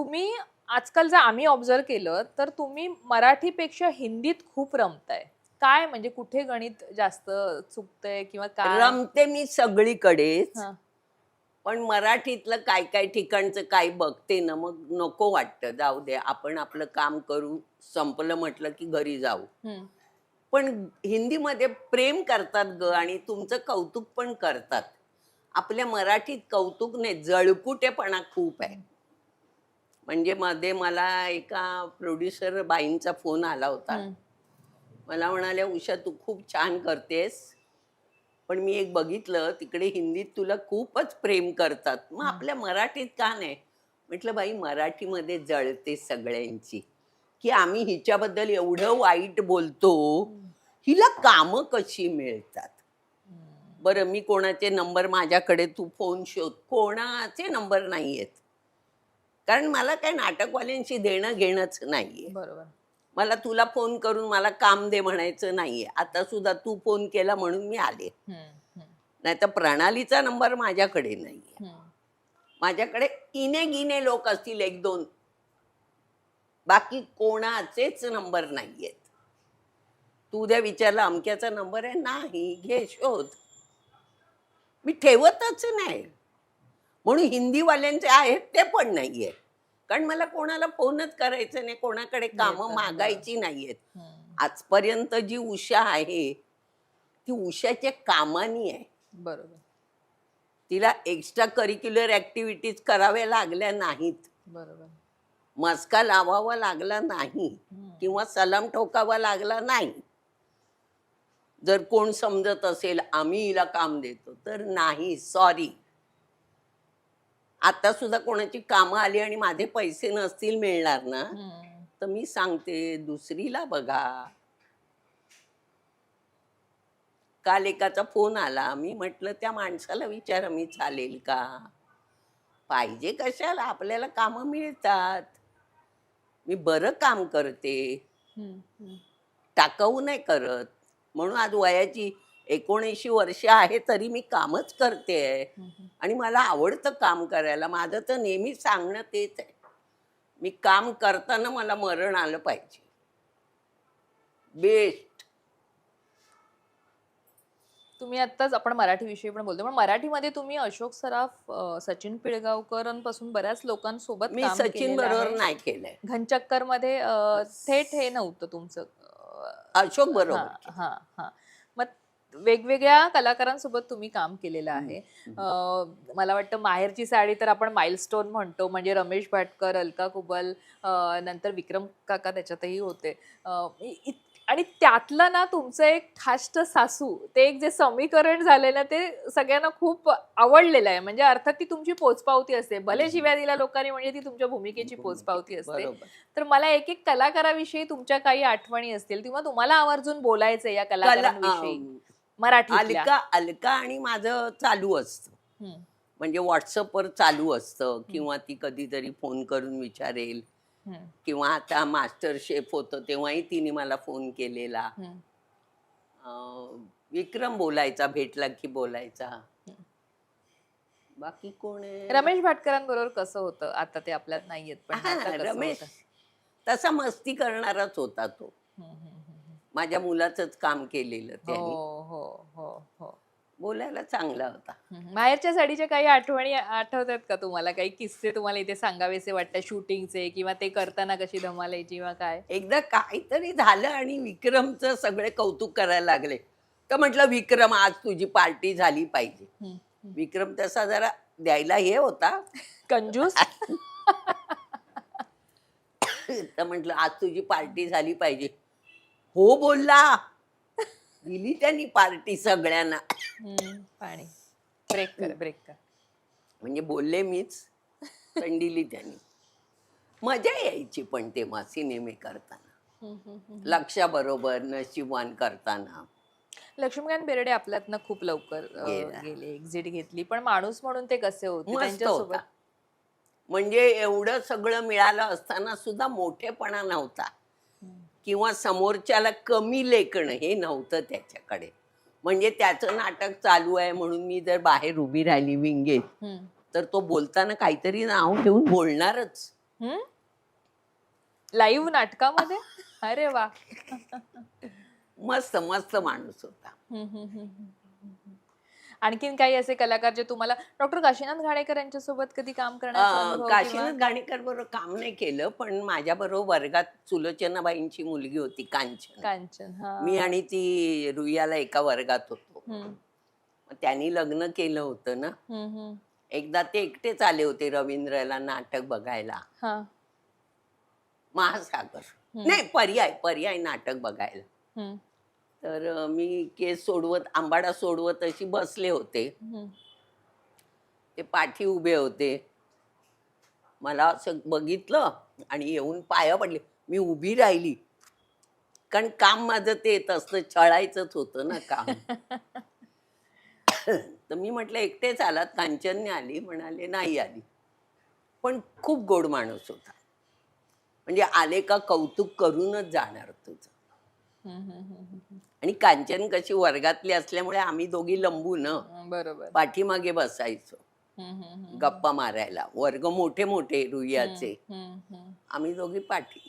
तुम्ही आजकाल जर आम्ही ऑब्झर्व केलं तर तुम्ही मराठीपेक्षा हिंदीत खूप रमताय. काय म्हणजे कुठे गणित जास्त चुकतंय किंवा काय? रमते मी सगळीकडेच हा. पण मराठीतलं काय काय ठिकाणचं काय बघते ना मग नको वाटतं. जाऊ दे आपण आपलं काम करू संपलं म्हटलं की घरी जाऊ. हम्म. पण हिंदीमध्ये प्रेम करतात ग आणि तुमचं कौतुक पण करतात. आपल्या मराठीत कौतुक नाही जळकुटेपणा खूप आहे. म्हणजे मध्ये मला एका प्रोड्युसर बाईंचा फोन आला होता. मला म्हणाल्या उषा तू खूप छान करतेस. पण मी एक बघितलं तिकडे हिंदीत तुला खूपच प्रेम करतात. मग आपल्या मराठीत का नाही? म्हटलं बाई मराठीमध्ये जळते सगळ्यांची. की आम्ही हिच्याबद्दल एवढं वाईट बोलतो हिला कामं कशी मिळतात? बरं मी कोणाचे नंबर माझ्याकडे तू फोन शोध. कोणाचे नंबर नाही आहेत कारण मला काय नाटकवाल्यांशी देणं घेणंच नाहीये. बरोबर. मला तुला फोन करून मला काम दे म्हणायचं नाहीये. आता सुद्धा तू फोन केला म्हणून मी आले. नाही तर प्रणालीचा नंबर माझ्याकडे नाहीये. माझ्याकडे इने गिने लोक असतील एक दोन. बाकी कोणाचेच नंबर नाहीयेत. तू उद्या विचारला अमक्याचा नंबर आहे? नाही घे शोध. मी ठेवतच नाही. म्हणून हिंदीवाल्यांचे आहेत ते पण नाहीये कारण मला कोणाला फोनच करायचं नाही कोणाकडे कामं. मागायची नाहीयेत. आजपर्यंत जी उषा आहे ती उषाच्या कामानी आहे. बरोबर. तिला एक्स्ट्रा करिक्युलर ऍक्टिव्हिटीज कराव्या लागल्या नाहीत. बरोबर. मस्का लावावा लागला नाही. किंवा सलाम ठोकावा लागला नाही. जर कोण समजत असेल आम्ही हिला काम देतो. तर नाही सॉरी आता सुद्धा कोणाची कामं आली आणि माझे पैसे नसतील मिळणार ना. तर मी सांगते दुसरीला बघा. काल एकाचा फोन आला. मी म्हटलं त्या माणसाला विचारा मी चालेल का? पाहिजे कशाला? आपल्याला कामं मिळतात. मी बरं काम करते. टाकाऊ नाही करत. म्हणून आज वयाची एकोणऐंशी वर्ष आहे तरी मी कामच करते. हम्म. आणि मला आवडतं काम करायला. माझं तर नेहमी सांगणं तेच आहे. मी काम करताना मला मरण आलं पाहिजे. बेस्ट. तुम्ही आत्ताच आपण मराठी विषयी पण बोलतो पण मराठीमध्ये तुम्ही अशोक सराफ अं, सचिन पिळगावकरांपासून बऱ्याच लोकांसोबत मी काम सचिन केलेलं बरोबर आहे. नाही केलंय. घनचक्करमध्ये थेट हे नव्हतं तुमचं अं, अशोक बरोबर हा हा हा. वेगवेगळ्या कलाकारांसोबत तुम्ही काम केलेलं आहे. मला वाटतं माहेरची साडी तर आपण माइलस्टोन म्हणतो म्हणजे रमेश भाटकर अलका कुबल नंतर विक्रम काका त्याच्यातही होते. आणि त्यातलं ना तुमचं एक ठाष्ट सासू ते एक जे समीकरण झालंय ना ते सगळ्यांना खूप आवडलेलं आहे. म्हणजे अर्थात ती तुमची पोचपावती असते. भले शिव्या दिल्या लोकांनी म्हणजे ती तुमच्या भूमिकेची पोचपावती असते. तर मला एक एक कलाकाराविषयी तुमच्या काही आठवणी असतील किंवा तुम्हाला आवर्जून बोलायचं या कला कलाकारांविषयी? मराठी अलका अलका आणि माझं चालू असतं. म्हणजे व्हॉट्सअपवर चालू असतं किंवा ती कधीतरी फोन करून विचारेल. किंवा आता मास्टर शेफ होतं तेव्हाही तिने मला फोन केलेला. विक्रम बोलायचा भेटला की बोलायचा. बाकी कोण आहे? रमेश भाटकरांबरोबर कसं होतं? आता ते आपल्यात नाहीयेत पण रमेश? तसा मस्ती करणाराच होता तो. माझ्या मुलाचंच काम केलेलं हो त्याने. हो हो हो. बोलायला चांगला होता. हम्म. बाहेरच्या साडीच्या काही आठवणी आठवत आहेत का तुम्हाला? काही किस्से तुम्हाला इथे सांगावेसे वाटतात शूटिंगचे किंवा ते करताना कशी धमाल यायची किंवा काय? एकदा काहीतरी झालं आणि विक्रमचं सगळे कौतुक करायला लागले. तर म्हटलं विक्रम आज तुझी पार्टी झाली पाहिजे. हम्म. विक्रम तसा जरा द्यायला हे होता. कंजूस? तर म्हटलं आज तुझी पार्टी झाली पाहिजे. हो बोलला. दिली त्यांनी पार्टी सगळ्यांना. हम्म, पाणी. ब्रेक कर ब्रेक कर. म्हणजे बोलले मीच. पण दिली त्यांनी. मजा यायची पण तेव्हा सिनेमे करताना. हम्म, हम्म, हम्म. लक्षाबरोबर नशिबवान करताना. लक्ष्मीकांत बेर्डे आपल्यातनं खूप लवकर अं, गेला. गेले एक्झिट घेतली. पण माणूस म्हणून ते कसे होते? मस्त त्यांच्यासोबत होता. म्हणजे एवढं सगळं मिळालं असताना सुद्धा मोठेपणा नव्हता. किंवा समोरच्याला कमी लेखणं हे नव्हतं त्याच्याकडे. म्हणजे त्याचं नाटक चालू आहे म्हणून मी जर बाहेर उभी राहिली विंगेत. तर तो बोलताना काहीतरी नाव ठेवून बोलणारच. लाईव्ह नाटकामध्ये? अरे वा. मस्त मस्त माणूस होता हम्म, हम्म, हम्म, हम्म. आणखीन काही असे कलाकार जे तुम्हाला डॉक्टर काशीनाथ घाणेकर यांच्यासोबत कधी काम अनुभव काशीनाथ गाणेकर बरोबर काम नाही केलं पण माझ्या बरोबर वर्गात सुलोचनाबाईंची मुलगी होती कांचन. कांचन मी आणि ती रुईयाला एका वर्गात होतो. त्यांनी लग्न केलं होतं ना. एकदा ते एकटेच आले होते रवींद्रला नाटक बघायला. महासागर. नाही पर्याय पर्याय नाटक बघायला. तर मी केस सोडवत आंबाडा सोडवत अशी बसले होते. ते पाठी उभे होते. मला असं बघितलं आणि येऊन पाया पडले. मी उभी राहिली. कारण काम माझं ते तसं छळायचंच होतं ना काम. तर मी म्हटलं एकटेच आलात कांचनने आली म्हणाले नाही आली. पण खूप गोड माणूस होता. म्हणजे आले का कौतुक करूनच जाणार तुझं हम्म, हम्म, हम्म, हम्म. आणि कांचन कशी वर्गातली असल्यामुळे आम्ही दोघी लंबू न बरोबर. पाठीमागे बसायचो. गप्पा मारायला. वर्ग मोठे मोठे रुईयाचे. आम्ही दोघी पाठी.